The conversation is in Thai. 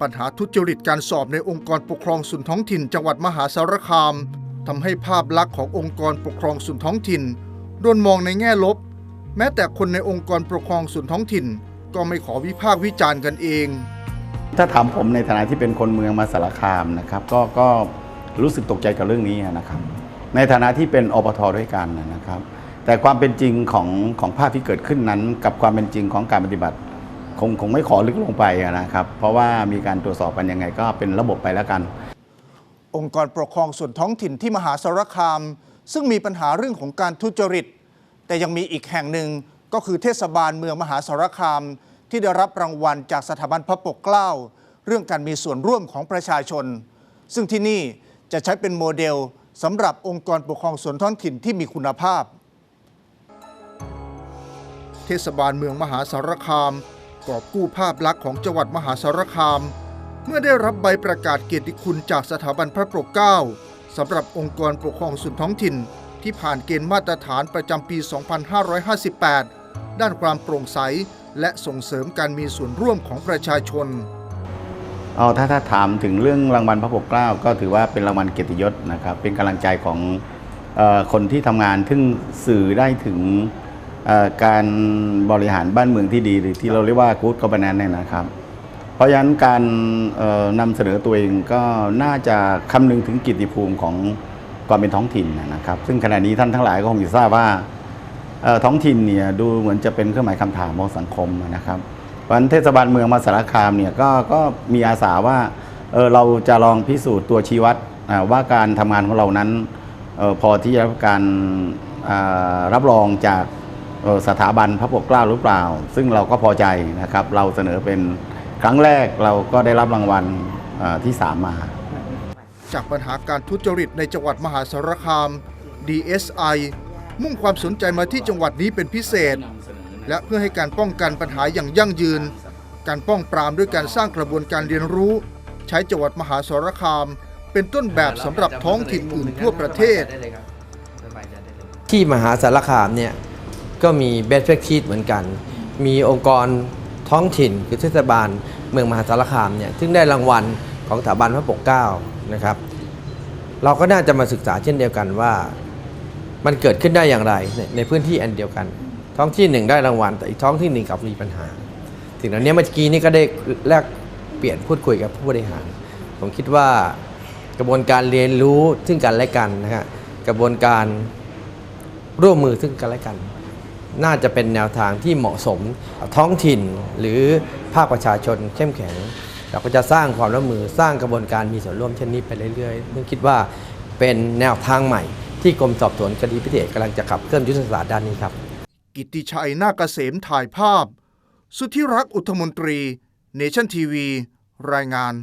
ปัญหาทุจริตการสอบในองค์กรปกครองส่วนท้องถิ่น จังหวัดมหาสารคามทำให้ภาพลักษณ์ขององค์กรปกครองส่วนท้องถิ่นโดนมองในแง่ลบ แม้แต่คนในองค์กรปกครองส่วนท้องถิ่น ก็ไม่ขอวิพากษ์วิจารณ์กันเอง ถ้าถามผมในฐานะที่เป็นคนเมืองมาสารคามนะครับ ก็ก็รู้สึกตกใจกับเรื่องนี้นะครับ ในฐานะที่เป็นอปทด้วยกันนะครับ แต่ความเป็นจริงของของภาพที่เกิดขึ้นนั้น กับความเป็นจริงของการปฏิบัติ คงคงไม่ขอลึกลงไปนะครับ เพราะว่ามีการตรวจสอบกันยังไงก็เป็นระบบไปแล้วกัน องค์กรปกครองส่วนท้องถิ่นที่มหาสารคาม ซึ่งมีปัญหาเรื่องของการทุจริต แต่ยังมีอีกแห่งหนึ่งก็คือเทศบาลเมืองมหาสารคาม ที่ได้รับรางวัลจากสถาบันพระปกเกล้า เรื่องการมีส่วนร่วมของประชาชน ซึ่งที่นี่จะใช้เป็นโมเดลสำหรับองค์กรปกครองส่วนท้องถิ่นที่มีคุณภาพ เทศบาลเมืองมหาสารคาม กอบกู้ภาพลักษณ์ของจังหวัดมหาสารคาม เมื่อได้รับใบประกาศเกียรติคุณจากสถาบันพระปกเกล้าสำหรับองค์กรปกครองส่วนท้องถิ่น ที่ผ่านเกณฑ์มาตรฐานประจำปี 2558 ด้านความโปร่งใส และส่งเสริมการมีส่วนร่วมของประชาชนเอาถ้าถ้าถามถึงเรื่องรางวัลพระปกเกล้าก็ถือว่าเป็นรางวัลเกียรติยศนะครับเป็นกำลังใจของออคนที่ทำงานซึ่งสื่อได้ถึง การบริหารบ้านเมืองที่ดีหรือที่เราเรียกว่า good governance เนี่ยนะครับ เพราะฉะนั้นการนำเสนอตัวเองก็น่าจะคำนึงถึงกิตติภูมิของความเป็นท้องถิ่นนะครับ ซึ่งขณะนี้ท่านทั้งหลายก็คงจะทราบว่าท้องถิ่นเนี่ยดูเหมือนจะเป็นเครื่องหมายคำถามของสังคมนะครับเพราะฉะนั้นเทศบาลเมืองมาสารคามเนี่ยก็ก็มีอาสาว่าเออเราจะลองพิสูจน์ตัวชี้วัดว่าการทำงานของเรานั้นออพอที่จะรับการรับรองจาก สถาบันพระปกเกล้าหรือเปล่า ซึ่งเราก็พอใจนะครับ เราเสนอเป็นครั้งแรกเราก็ได้รับรางวัลอ่าที่ 3 มา จากปัญหาการทุจริตในจังหวัดมหาสารคาม DSI มุ่งความสนใจมาที่จังหวัดนี้เป็นพิเศษ และเพื่อให้การป้องกันปัญหาอย่างยั่งยืน การป้องปรามด้วยการสร้างกระบวนการเรียนรู้ ใช้จังหวัดมหาสารคาม เป็นต้นแบบสำหรับท้องถิ่นอื่นทั่วประเทศ ที่มหาสารคามเนี่ย ก็มีเบสเฟกชีตเหมือนกัน มีองค์กรท้องถิ่นคือเทศบาลเมืองมหาสารคามเนี่ยซึ่งได้รางวัลของสถาบันพระปกเกล้านะครับ เราก็น่าจะมาศึกษาเช่นเดียวกันว่า มันเกิดขึ้นได้อย่างไรในในพื้นที่อันเดียวกัน ท้องที่หนึ่งได้รางวัลแต่อีกท้องที่หนึ่งกลับมีปัญหาสิ่งเหล่านี้เมื่อกี้นี่ก็ได้แลกเปลี่ยนพูดคุยกับผู้บริหาร ผมคิดว่ากระบวนการเรียนรู้ซึ่งกันและกันนะฮะกระบวนการร่วมมือซึ่งกันและกัน น่าจะเป็นแนวทางที่เหมาะสมท้องถิ่นหรือภาคประชาชนเข้มแข็ง เราก็จะสร้างความร่วมมือสร้างกระบวนการมีส่วนร่วมเช่นนี้ไปเรื่อยๆซึ่งคิดว่าเป็นแนวทางใหม่ ที่กรมสอบสวนคดีพิเศษกำลังจะขับเคลื่อนยุทธศาสตร์ด้านนี้ครับ กิติชัยนาคเกษมถ่ายภาพ สุทธิรักอุทมนตรี เนชั่นทีวี รายงาน